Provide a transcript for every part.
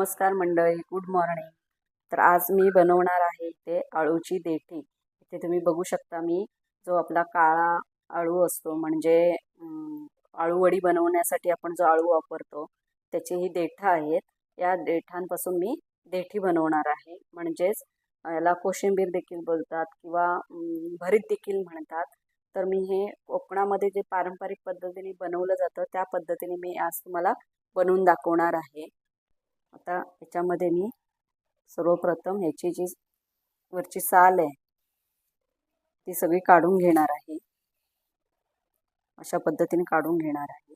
नमस्कार मंडळी good morning तर आज मी बनवणार आहे इथे आळूची देठी. इथे तुम्ही बघू शकता मी जो आपला काळा आळू असतो म्हणजे आळूवडी बनवण्यासाठी आपण जो आळू वापरतो त्याची ही देठं आहेत. या देठांपासून मी देठी बनवणार आहे. म्हणजेच याला कोशिंबीर देखील बोलतात किंवा भरीत देखील म्हणतात. तर मी हे कोकणामध्ये जे पारंपरिक पद्धतीने बनवलं जातं त्या पद्धतीने मी आज तुम्हाला बनवून दाखवणार आहे. आता याच्यामध्ये मी सर्वप्रथम ह्याची जी वरची साल आहे ती सगळी काढून घेणार आहे. अशा पद्धतीने काढून घेणार आहे.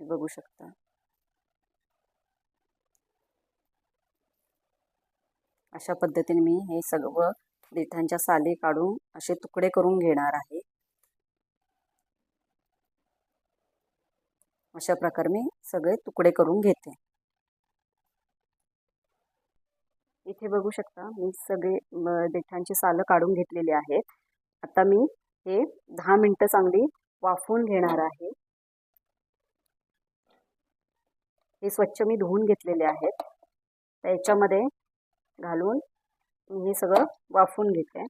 बघू शकता. अशा पद्धतीने मी हे सगळं देठांच्या साली काढून असे तुकडे करून घेणार आहे. अशा प्रकारे मी सगळे तुकडे करून घेते. इथे बघू शकता मी सगळे देठांची सालं काढून घेतलेली आहेत. आता मी हे दहा मिनटं चांगली वाफवून घेणार आहे. हे स्वच्छ मी धुवून घेतलेले आहेत. त्याच्यामध्ये घालून मी हे सगळं वाफवून घेते.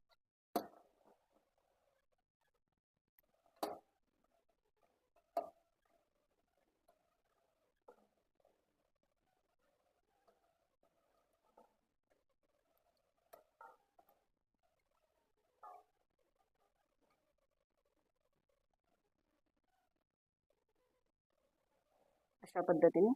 अशा पद्धतीने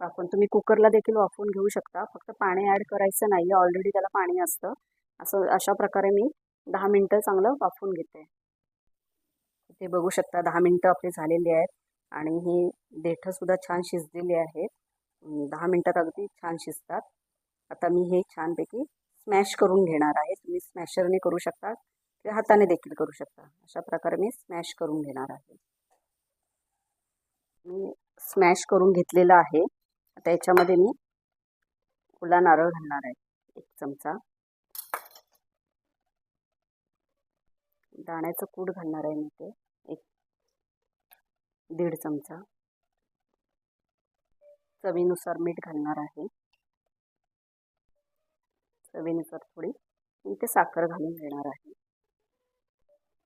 आपण तुम्ही कुकरला देखील वाफवून घेऊ शकता. फक्त पाणी ॲड करायचं नाही आहे ऑलरेडी त्याला पाणी असतं. असं अशा प्रकारे मी दहा मिनटं चांगलं वाफवून घेते. ते बघू शकता दहा मिनटं आपली झालेली आहेत. आणि ही देठंसुद्धा छान शिजलेली आहेत. दहा मिनटात अगदी छान शिजतात. आता मी हे छानपैकी स्मॅश करून घेणार आहे. तुम्ही स्मॅशरने करू शकता. किंवा हाताने देखील करू शकता. अशा प्रकारे मी स्मॅश करून घेणार आहे. मी स्मॅश करून घेतलेलं आहे. आता याच्यामध्ये मी ओला नारळ घालणार आहे. एक चमचा. दाण्याचं कूट घालणार आहे मी ते. एक दीड चमचा. चवीनुसार मीठ घालणार आहे. चवीनुसार थोडी इथे साखर घालून घेणार आहे.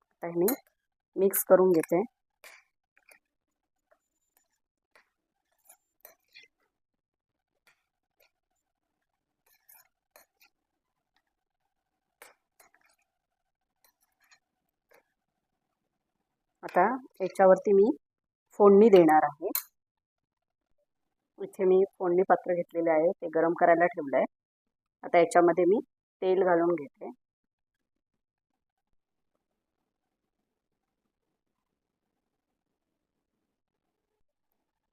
आता हे मी मिक्स करून घेते. आता याच्यावरती मी फोडणी देणार आहे. इथे मी फोडणी पात्र घेतलेले आहे ते गरम करायला ठेवलं आहे. आता याच्यामध्ये मी तेल घालून घेते.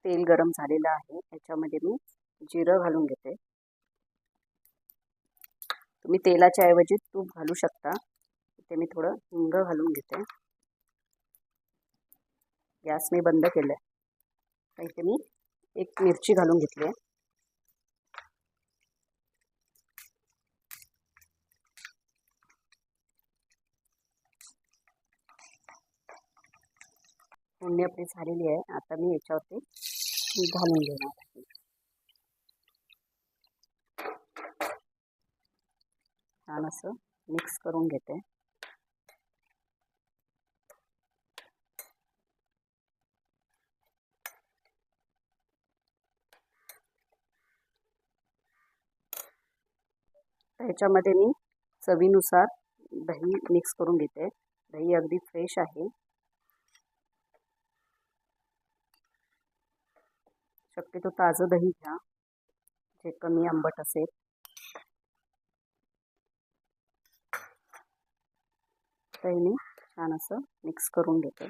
तेल गरम झालेलं आहे याच्यामध्ये मी जिरं घालून घेते. तुम्ही तेलाच्या ऐवजी तूप घालू शकता. इथे मी थोडं हिंग घालून घेते. गॅस मी बंद केलं आहे इथे मी एक मिरची घालून घेतली आहे. फोडणी आपली आता मी याच्यावरती घालून छान मिक्स करून घेते. त्याच्यामध्ये मी चवीनुसार दही मिक्स करून घेते. दही अगदी फ्रेश आहे. शक्यतो ताजं दही घ्या. जे कमी आंबट असेल. दही मी छान असं मिक्स करून घेते.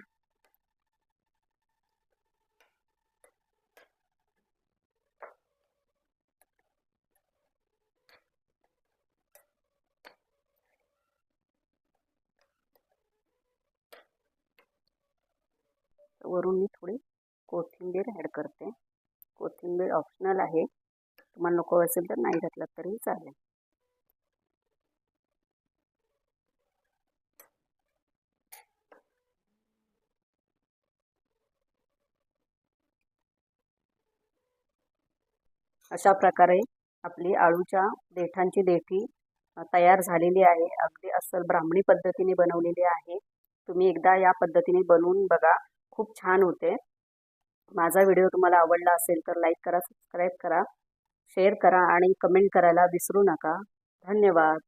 वरून मी थोडी कोथिंबीर ॲड करते. कोथिंबीर ऑप्शनल आहे. तुम्हाला नको असेल तर नाही घातलं तरी चालेल. अशा प्रकारे आपली आळूच्या देठांची देठी तयार झालेली आहे. अगदी अस्सल ब्राह्मणी पद्धतीने बनवलेली आहे. तुम्ही एकदा या पद्धतीने बनवून बघा. खूप छान होते. माझा व्हिडिओ तुम्हाला आवडला असेल तर लाईक करा सबस्क्राईब करा शेअर करा आणि कमेंट करायला विसरू नका. धन्यवाद.